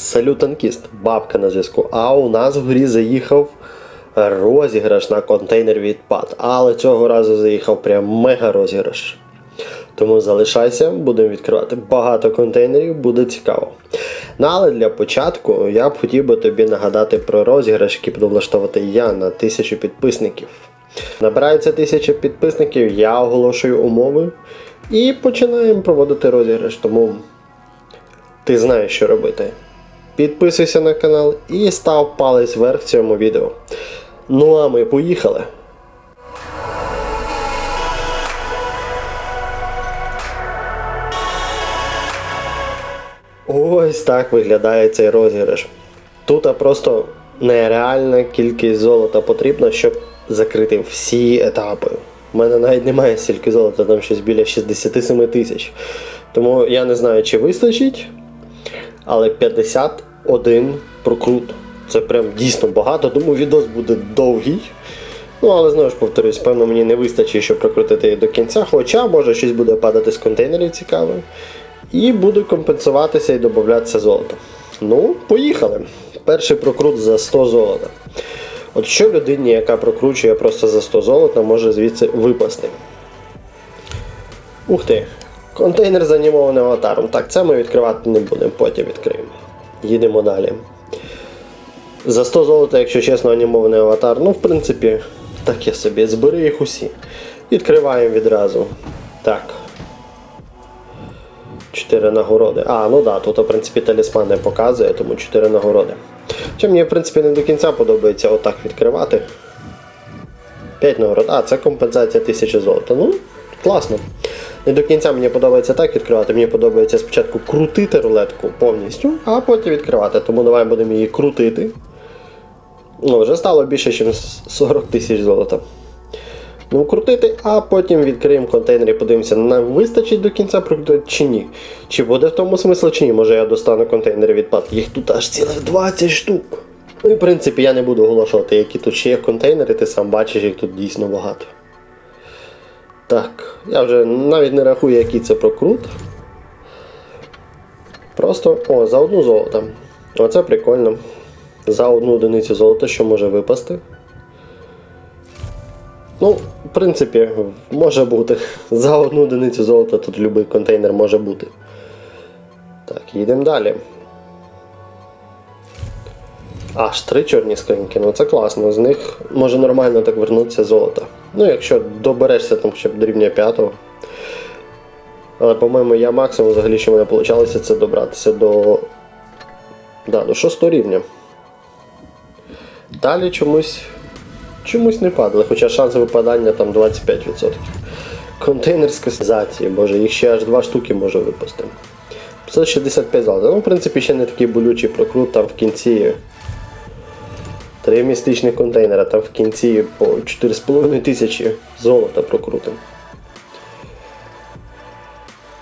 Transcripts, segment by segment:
Салют танкіст, бабка на зв'язку. А у нас в грі заїхав розіграш на контейнер відпад. Але цього разу заїхав прям мега розіграш. Тому залишайся, будемо відкривати багато контейнерів, буде цікаво. Ну, але для початку я б хотів би тобі нагадати про розіграш, який буду влаштовувати я на тисячу підписників. Набирається тисяча підписників, я оголошую умови і починаємо проводити розіграш. Тому ти знаєш, що робити. Підписуйся на канал і став палець вверх в цьому відео. Ну а ми поїхали. Ось так виглядає цей розіграш. Тут просто нереальна кількість золота потрібна, щоб закрити всі етапи. У мене навіть немає стільки золота, там щось біля 67 тисяч. Тому я не знаю, чи вистачить, але 51 прокрут. Це прям дійсно багато, тому відос буде довгий. Ну, але знову ж повторюсь, певно, мені не вистачить, щоб прокрутити її до кінця, хоча може щось буде падати з контейнерів цікаве. І буду компенсуватися і додатися золото. Ну, поїхали. Перший прокрут за 100 золота. От що людині, яка прокручує просто за 100 золота, може звідси випасти? Ух ти! Контейнер з анімованим аватаром. Так, це ми відкривати не будемо, потім відкриємо. Їдемо далі. За 100 золота, якщо чесно, анімований аватар, ну, в принципі, таке собі. Збери їх усі. Відкриваємо відразу. Так. 4 нагороди. А, ну да, тут, в принципі, талісман не показує, тому 4 нагороди. Хоча мені, в принципі, не до кінця подобається отак відкривати. 5 нагород. А, це компенсація 1000 золота. Ну, класно. Не до кінця мені подобається так відкривати. Мені подобається спочатку крутити рулетку повністю, а потім відкривати. Тому давай будемо її крутити. Ну, вже стало більше, ніж 40 тисяч золота. Ну, крутити, а потім відкриємо контейнер і подивимося, нам вистачить до кінця чи ні. Чи буде в тому смислі, чи ні. Може я достану контейнери відпад. Їх тут аж цілих 20 штук. Ну і в принципі я не буду оголошувати, які тут ще є контейнери, ти сам бачиш, їх тут дійсно багато. Так, я вже навіть не рахую, який це прокрут. Просто, о, за одну золото. Оце прикольно. За одну одиницю золота, що може випасти. Ну, в принципі, може бути. За одну одиницю золота тут будь-який контейнер може бути. Так, їдемо далі. Аж три чорні скриньки, ну це класно. З них може нормально так вернутися золото. Ну, якщо доберешся там хоча б до рівня п'ятого. Але, по-моєму, я максимум взагалі, що мене вийшло, це добратися до. Да, до шостого рівня. Далі чомусь чомусь не падали, хоча шанс випадання там 25%. Контейнер з боже, їх ще аж два штуки може випасти. 565 золота. Ну, в принципі, ще не такий болючий прокрут, там в кінці. Три містичних контейнера, там в кінці по 4,5 тисячі золота прокрутим.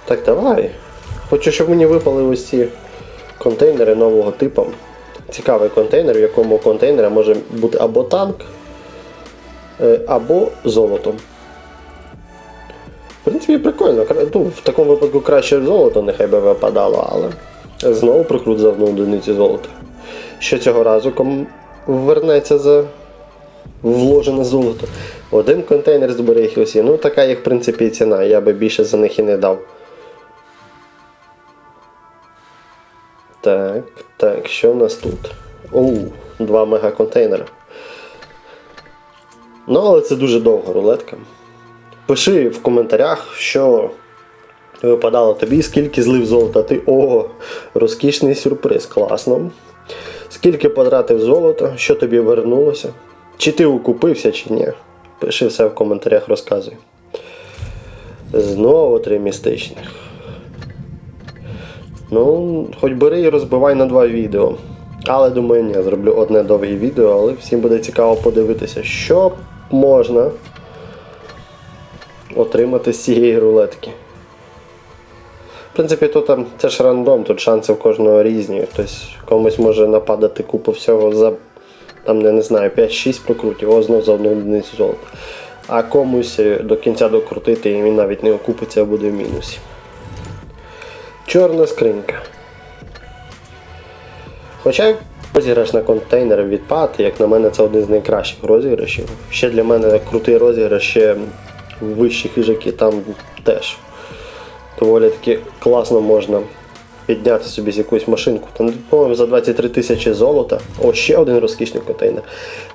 Так, давай. Хочу, щоб мені випали ось ці контейнери нового типу. Цікавий контейнер, в якому контейнера може бути або танк, е, або золото. В принципі, прикольно. Ну, в такому випадку краще золото нехай би випадало, але знову прикрут за одну одиницю золота. Що цього разу вернеться за вложене золото. Один контейнер збере їх усі. Ну, така їх, в принципі, і ціна. Я би більше за них і не дав. Так, так, що в нас тут? Оу, два мегаконтейнера. Ну, але це дуже довга рулетка. Пиши в коментарях, що випадало тобі, скільки злив золота. Ти о, розкішний сюрприз, класно. Скільки потратив золота, що тобі вернулося? Чи ти укупився, чи ні? Пиши все в коментарях, розказуй. Знову три містичних. Ну, хоч бери і розбивай на два відео. Але думаю, ні, зроблю одне довге відео, але всім буде цікаво подивитися, що можна отримати з цієї рулетки. В принципі, тут там це ж рандом, тут шанси в кожного різні. Хтось комусь може нападати купу всього за там, я не знаю, 5-6 прокрутів, о, знов за одну одиницю золота. А комусь до кінця докрутити і він навіть не окупиться, а буде в мінусі. Чорна скринька. Хоча розіграш на контейнер відпад, як на мене, це один з найкращих розіграшів. Ще для мене крутий розіграш ще вищі хижаки там теж. Доволі таки класно можна підняти собі з якусь машинку. Там, по-моєму, за 23 тисячі золота. О, ще один розкішний контейнер.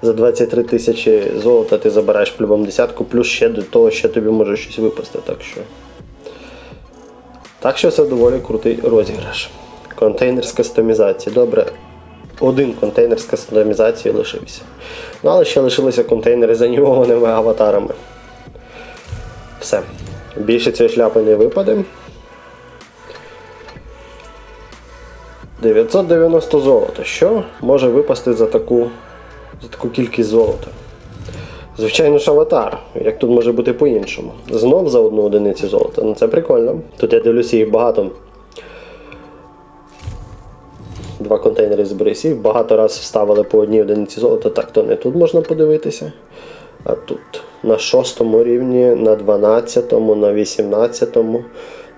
За 23 тисячі золота ти забираєш по-любому десятку, плюс ще до того ще тобі може щось випасти. Так що. Так що це доволі крутий розіграш. Контейнер з кастомізації. Добре, один контейнер з кастомізацією лишився. Ну, але ще лишилися контейнери з анімованими аватарами. Все. Більше цієї шляпи не випаде. 990 золота. Що може випасти за таку, за таку кількість золота? Звичайно ж аватар. Як тут може бути по-іншому? Знов за одну одиницю золота. Ну це прикольно. Тут я дивлюся їх багато. Два контейнери з брисів. Багато раз вставили по одній одиниці золота, так то не тут можна подивитися. А тут на шостому рівні, на 12, на 18,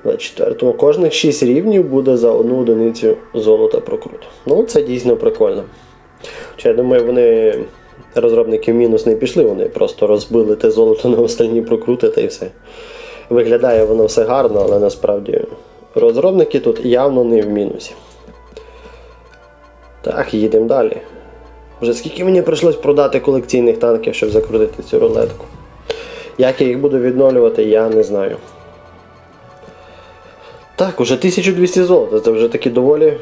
на 4. Кожних 6 рівнів буде за одну одиницю золота прокрут. Ну, це дійсно прикольно. Хоча я думаю, вони розробники в мінус не пішли, вони просто розбили те золото на остальні прокрути та і все. Виглядає воно все гарно, але насправді розробники тут явно не в мінусі. Так, їдемо далі. Вже скільки мені прийшлось продати колекційних танків, щоб закрутити цю рулетку. Як я їх буду відновлювати, я не знаю. Так, уже 1200 золота. Це вже таки доволі.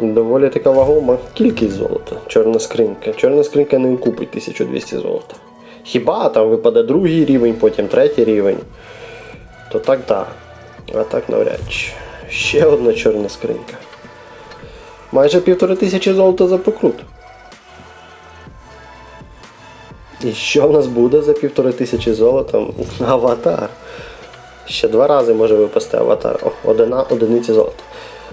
Доволі така вагома кількість золота. Чорна скринька. Чорна скринька не купить 1200 золота. Хіба там випаде другий рівень, потім третій рівень. То так так. А так навряд чи. Ще одна чорна скринька. Майже півтори тисячі золота за прокрут. І що в нас буде за півтори тисячі золота? Аватар. Ще два рази може випасти аватар. О, одина одиниця золота.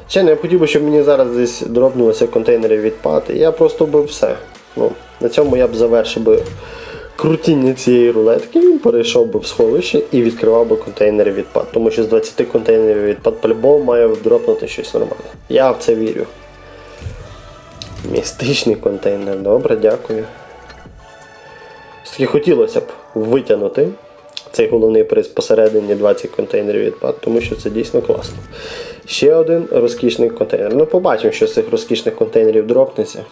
Ще не хотів би, щоб мені зараз десь дропнулося контейнери відпад, я просто би все. Ну, на цьому я б завершив би крутіння цієї рулетки, перейшов би в сховище і відкривав би контейнери відпад. Тому що з 20 контейнерів відпад по-любому має дропнути щось нормальне. Я в це вірю. Містичний контейнер, добре, дякую. Все-таки хотілося б витягнути цей головний приз посередині 20 контейнерів відпад, тому що це дійсно класно. Ще один розкішний контейнер. Ну, побачимо, що з цих розкішних контейнерів дропнеться.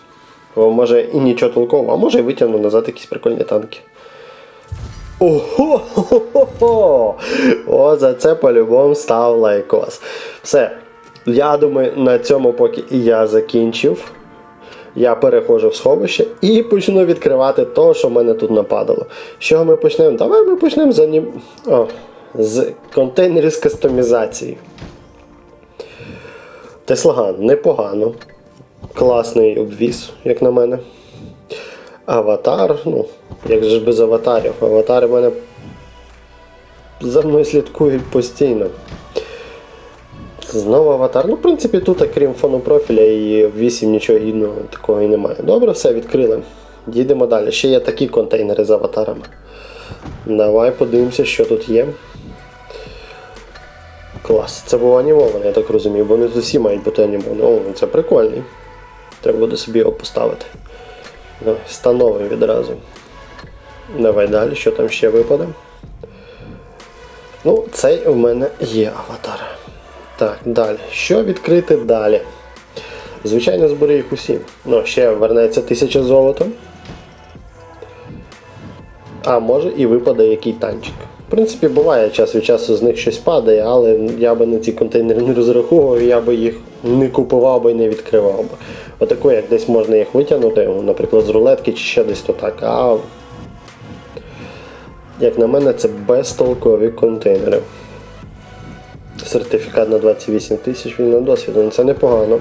Бо може і нічого толкового, а може і витягну назад якісь прикольні танки. Ого! О, за це по-любому став лайкос. Все. Я думаю, на цьому поки і я закінчив. Я переходжу в сховище і почну відкривати то, що в мене тут нападало. З чого ми почнемо? Давай ми почнемо з, анім... О, з контейнерів з кастомізації. Теслаган непогано. Класний обвіз, як на мене. Аватар, ну, як же ж без аватарів? Аватари в мене за мною слідкують постійно. Знову аватар. Ну, в принципі, тут, крім фону профіля і 8 нічого гідного такого і немає. Добре, все, відкрили. Їдемо далі. Ще є такі контейнери з аватарами. Давай подивимося, що тут є. Клас. Це був анімований, я так розумію, бо не тут всі мають бути анімовані. О, це прикольний. Треба буде собі його поставити. Давай, Встановимо відразу. Давай далі, що там ще випаде. Ну, цей у мене є аватар. Так, далі. Що відкрити далі? Звичайно, збери їх усі. Ну, ще вернеться 1000 золота. А може і випаде який танчик. В принципі, буває час від часу з них щось падає, але я би на ці контейнери не розраховував, я би їх не купував би і не відкривав би. Отако, як десь можна їх витягнути, наприклад, з рулетки чи ще десь то так. А як на мене, це безтолкові контейнери. Сертифікат на 28 тисяч вільного досвіду. Ну, Це непогано.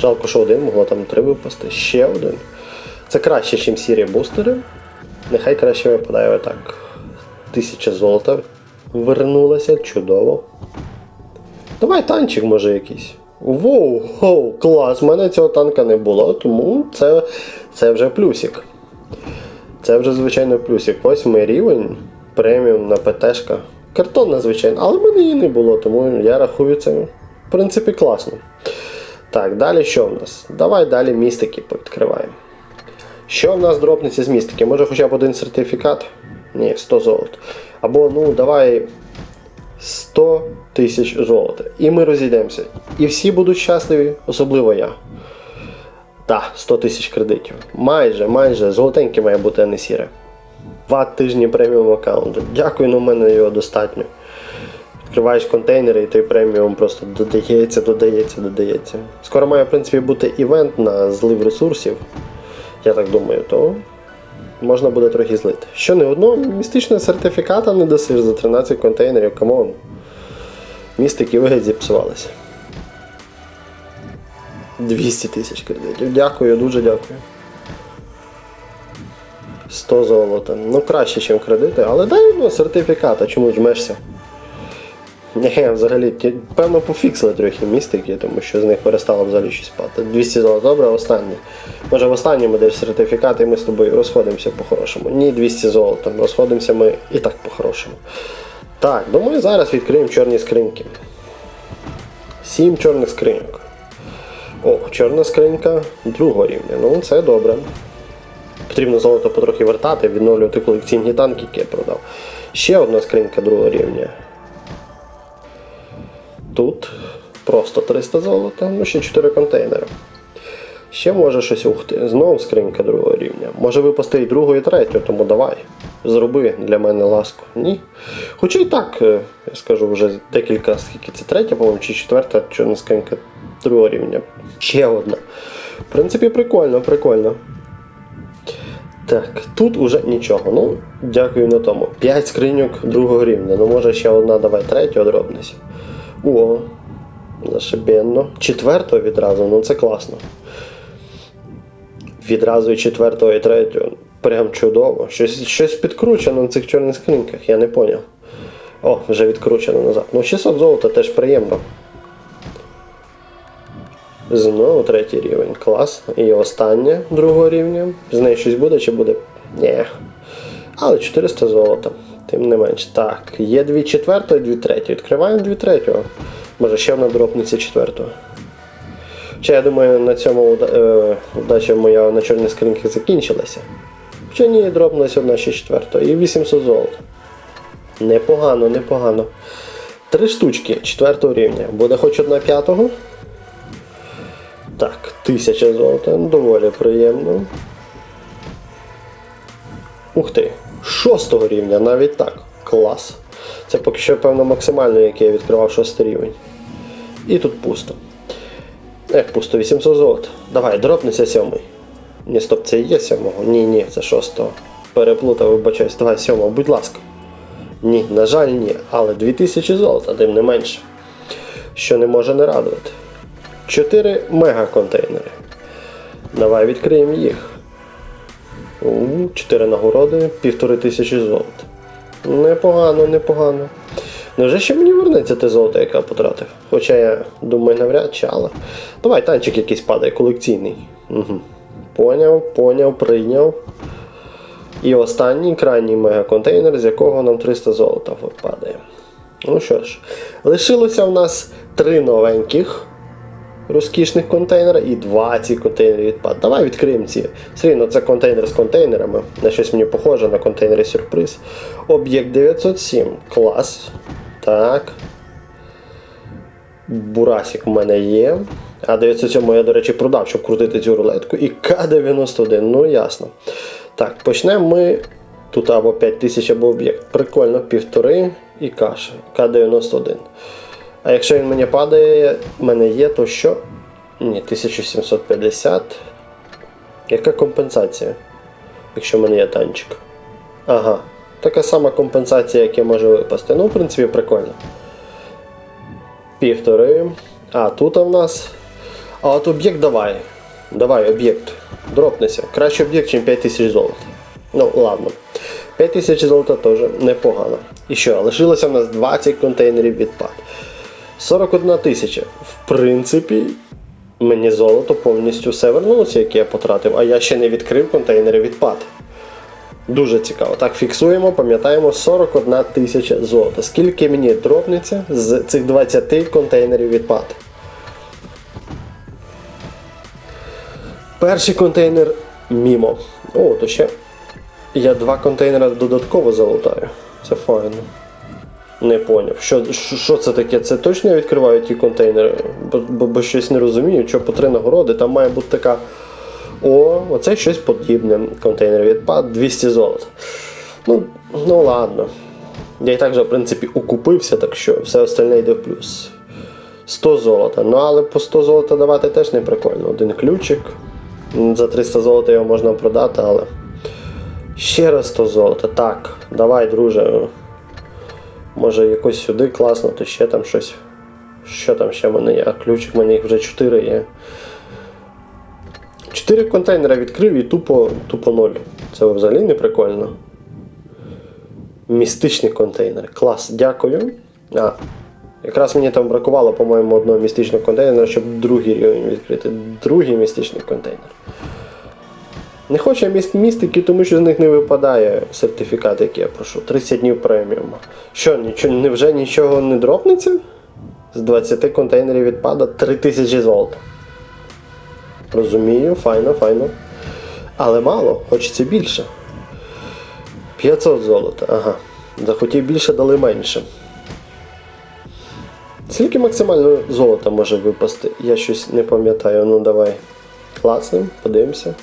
Жалко, що один, могло там три випасти. Ще один. Це краще, ніж сірі бустери. Нехай краще випадає отак. Тисяча золота вернулася, чудово. Давай танчик може якийсь. Воу, воу, клас, в мене цього танка не було, тому це, це вже плюсик. Це вже, звичайно, плюсик. Восьмий рівень, преміум на ПТшка. Картонна, звичайно, але в мене її не було, тому я рахую це, в принципі, класно. Так, далі що в нас? Давай далі містики відкриваємо. Що в нас дропнеться з містики? Може хоча б один сертифікат? Ні, 100 золота. Або, ну, давай 100 тисяч золота. І ми розійдемося. І всі будуть щасливі, особливо я. Так, 100 тисяч кредитів. Майже, майже, золотеньке має бути, а не сіре. Два тижні преміум аккаунту. Дякую, але в мене його достатньо. Відкриваєш контейнери і той преміум просто додається, додається, додається. Скоро має, в принципі, бути івент на злив ресурсів. Я так думаю, то можна буде трохи злити. Що не одного містичного сертифіката не досиш за 13 контейнерів, камон. Містики вигідь зіпсувалися. 200 тисяч кредитів. Дякую, дуже дякую. 100 золота. Ну краще, ніж кредити, але дай одного сертифіката, чому жмешся? Ні, взагалі, певно, пофіксили трохи містики, тому що з них перестало взагалі щось спати. 200 золота, добре, останній. Може в останньому десь сертифікат, і ми з тобою розходимося по-хорошому. Ні, 200 золота. Розходимося ми і так по-хорошому. Так, думаю, зараз відкриємо чорні скриньки. Сім чорних скриньок. О, чорна скринька другого рівня. Ну, це добре. Потрібно золото потрохи вертати, відновлювати колекційні танки, які я продав. Ще одна скринька другого рівня. Тут просто 300 золота, ну ще 4 контейнери. Ще може щось ухти. Знову скринька другого рівня. Може випасти і другу, і третю, тому давай. Зроби для мене ласку. Ні. Хоча і так, е, я скажу вже декілька, скільки це третя, по-моєму, чи четверта чорна скринька другого рівня. Ще одна. В принципі, прикольно, прикольно. Так, тут уже нічого. Ну, дякую на тому. 5 скриньок другого рівня. Ну, може ще одна, давай третю одробнися. О, зашибенно. Четвертого відразу, ну це класно. Відразу і четвертого, і третього. Прям чудово. Щось, щось підкручено на цих чорних скриньках, я не поняв. О, вже відкручено назад. Ну, 600 золота теж приємно. Знову третій рівень. Клас. І останнє другого рівня. З неї щось буде чи буде? Ні. Але 400 золота. Тим не менш. Так, є дві четвертої, дві треті. Відкриваємо дві третього. Може ще одна дропниця четвертого. Хоча я думаю, на цьому уда- е, моя на чорних скриньках закінчилася. Хоча ні, дропнулася одна ще четверта. І 800 золота. Непогано, непогано. Три штучки четвертого рівня. Буде хоч одна п'ятого. Так, 1000 золота, доволі приємно. Ух ти, шостого рівня, навіть так. Клас. Це поки що, певно, максимально, який я відкривав шостий рівень. І тут пусто. Ех, пусто 800 золота. Давай, дропнися сьомий. Ні, стоп, це є сьомого. Ні, ні, це шостого. Переплутав, вибачаюсь. Давай сьомого, будь ласка. Ні, на жаль, ні. Але 2000 золота, тим не менше. Що не може не радувати. 4 мегаконтейнери. Давай відкриємо їх. У, 4 нагороди, півтори тисячі золота. Непогано, непогано. Невже ще мені вернеться те золото, яке я потратив? Хоча я думаю, навряд чи, але. Давай танчик якийсь падає, колекційний. Угу. Поняв, поняв, прийняв. І останній крайній мегаконтейнер, з якого нам 300 золота випадає. Ну що ж, лишилося в нас три новеньких розкішних контейнера і 20 контейнерів відпад. Давай відкриємо ці. Все рівно це контейнер з контейнерами. На щось мені похоже на контейнери сюрприз. Об'єкт 907. Клас. Так. Бурасик в мене є. А 907 я, до речі, продав, щоб крутити цю рулетку. І К91, ну ясно. Так, почнемо ми. Тут або 5000, або об'єкт. Прикольно, півтори і каша. К91. А якщо він мені падає, в мене є, то що? Ні, 1750. Яка компенсація? Якщо в мене є танчик. Ага. Така сама компенсація, яка може випасти. Ну, в принципі, прикольно. Півтори. А, тут в нас. А от об'єкт давай. Давай, об'єкт. Дропнися. Краще об'єкт, ніж 5000 золота. Ну, ладно. 5000 золота теж непогано. І що, лишилося в нас 20 контейнерів відпад. 41 тисяча. В принципі, мені золото повністю все вернулося, яке я потратив, а я ще не відкрив контейнери відпад. Дуже цікаво. Так, фіксуємо, пам'ятаємо 41 тисяча золота. Скільки мені дропнеться з цих 20 контейнерів відпад? Перший контейнер мімо. О, то ще. Я два контейнери додатково залутаю. Це файно. Не поняв. Що, що, це таке? Це точно я відкриваю ті контейнери? Бо, бо, бо щось не розумію, що по три нагороди, там має бути така. О, оце щось подібне. Контейнер відпад 200 золота. Ну, ну ладно. Я і так вже, в принципі, укупився, так що все остальне йде в плюс. 100 золота. Ну, але по 100 золота давати теж не прикольно. Один ключик. За 300 золота його можна продати, але. Ще раз 100 золота. Так, давай, друже. Може якось сюди класно, то ще там щось. Що там ще в мене є? А ключик в мене їх вже 4 є. 4 контейнера відкрив і тупо, тупо 0. Це взагалі не прикольно. Містичний контейнер. Клас, дякую. А, якраз мені там бракувало, по-моєму, одного містичного контейнера, щоб другий рівень відкрити. Другий містичний контейнер. Не хочу я міст містики, тому що з них не випадає сертифікат, який я прошу. 30 днів преміум. Що, нічого, невже нічого не дропнеться? З 20 контейнерів відпада 3000 золота. Розумію, файно, файно. Але мало, хочеться більше. 500 золота, ага. Захотів більше, дали менше. Скільки максимально золота може випасти? Я щось не пам'ятаю. Ну давай. Класним, подивимося.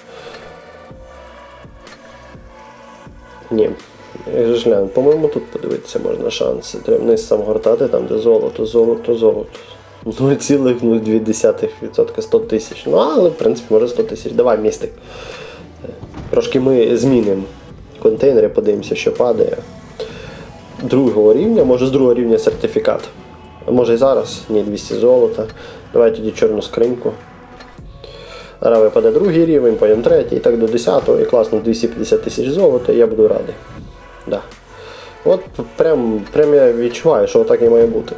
Ні. По-моєму, тут подивитися можна шанси. Треба вниз сам гортати, там де золото, золото, золото. 0,02% 100 тисяч. Ну, але в принципі може 100 тисяч. Давай, містик. Трошки ми змінимо контейнери, подивимося, що падає. Другого рівня, може з другого рівня сертифікат. Може і зараз? Ні, 200 золота. Давай тоді чорну скриньку. Зараз випаде другий рівень, потім третій, і так до 10-го, і класно 250 тисяч золота, і я буду радий. Да. От прям, прям я відчуваю, що отак і має бути.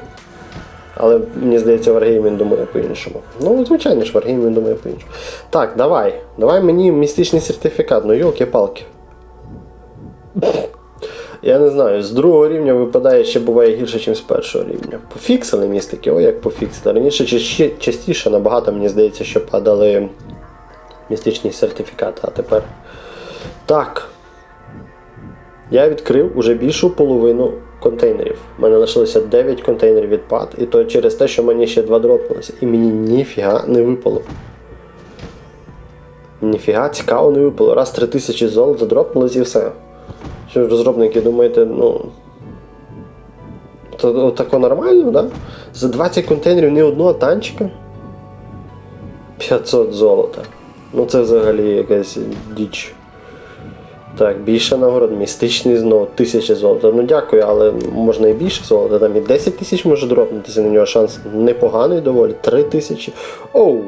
Але мені здається, Wargaming думає по-іншому. Ну, звичайно ж, Wargaming думає по-іншому. Так, давай. Давай мені містичний сертифікат, ну йолки-палки. Я не знаю, з другого рівня випадає ще буває гірше, ніж з першого рівня. Пофіксили містики, о як пофіксили. Раніше ще частіше набагато, мені здається, що падали містичні сертифікати, а тепер. Так. Я відкрив уже більшу половину контейнерів. У мене лишилося 9 контейнерів відпад, і то через те, що мені ще два дропнулися. І мені ніфіга не випало. Ніфіга цікаво не випало. Раз 3000 золота дропнулось і все. Що розробники думаєте, ну. То тако нормально, да? За 20 контейнерів ні одного танчика. 500 золота. Ну це взагалі якась діч. Так, більше нагород, містичний знову, 1000 золота. Ну дякую, але можна і більше золота, там і 10 тисяч може дропнутися, на нього шанс непоганий доволі. 3 тисячі. Оу,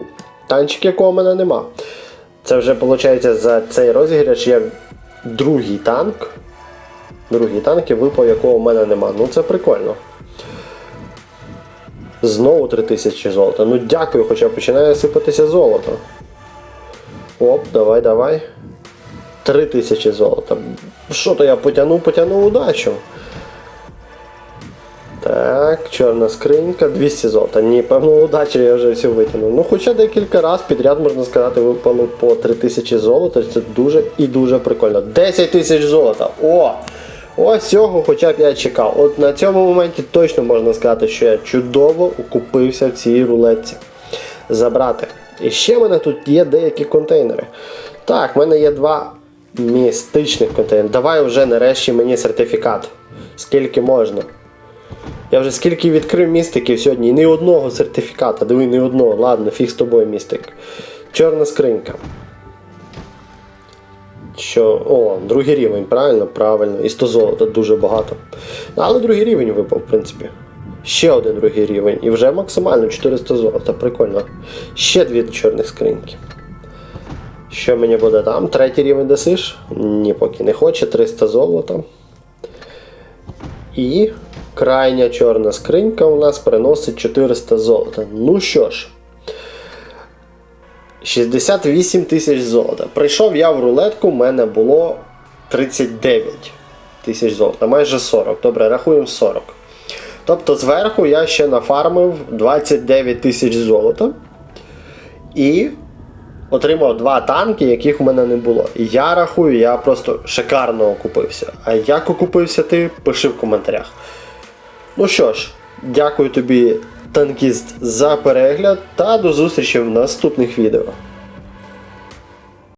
танчик, якого в мене нема. Це вже виходить за цей розіграш я другий танк. Другий танк, випав, якого в мене нема. Ну це прикольно. Знову 3000 золота. Ну дякую, хоча починає сипатися золото. Оп, давай, давай. 3000 золота. Що то я потягнув, потягнув удачу. Так, чорна скринька, 200 золота. Ні, певно, удачі я вже всю витягнув. Ну, хоча декілька разів підряд, можна сказати, випало по 3000 золота. Це дуже і дуже прикольно. 10 тисяч золота. О! Ось цього хоча б я чекав. От на цьому моменті точно можна сказати, що я чудово укупився в цій рулетці. Забрати. І ще в мене тут є деякі контейнери. Так, в мене є два містичних контейнери. Давай вже нарешті мені сертифікат. Скільки можна. Я вже скільки відкрив містиків сьогодні, і ні одного сертифіката, диви, ні одного. Ладно, фіг з тобою містик. Чорна скринька. Що. О, другий рівень, правильно? Правильно. І 100 золота дуже багато. Але другий рівень випав, в принципі. Ще один другий рівень. І вже максимально 400 золота. Прикольно. Ще дві чорних скриньки. Що мені буде там? Третій рівень досиш? Ні, поки не хоче. 300 золота. І крайня чорна скринька у нас приносить 400 золота. Ну що ж. 68 тисяч золота. Прийшов я в рулетку, в мене було 39 тисяч золота, майже 40. Добре, рахуємо 40. Тобто зверху я ще нафармив 29 тисяч золота. І отримав два танки, яких у мене не було. І я рахую, я просто шикарно окупився. А як окупився ти, пиши в коментарях. Ну що ж, дякую тобі, танкіст, за перегляд та до зустрічі в наступних відео.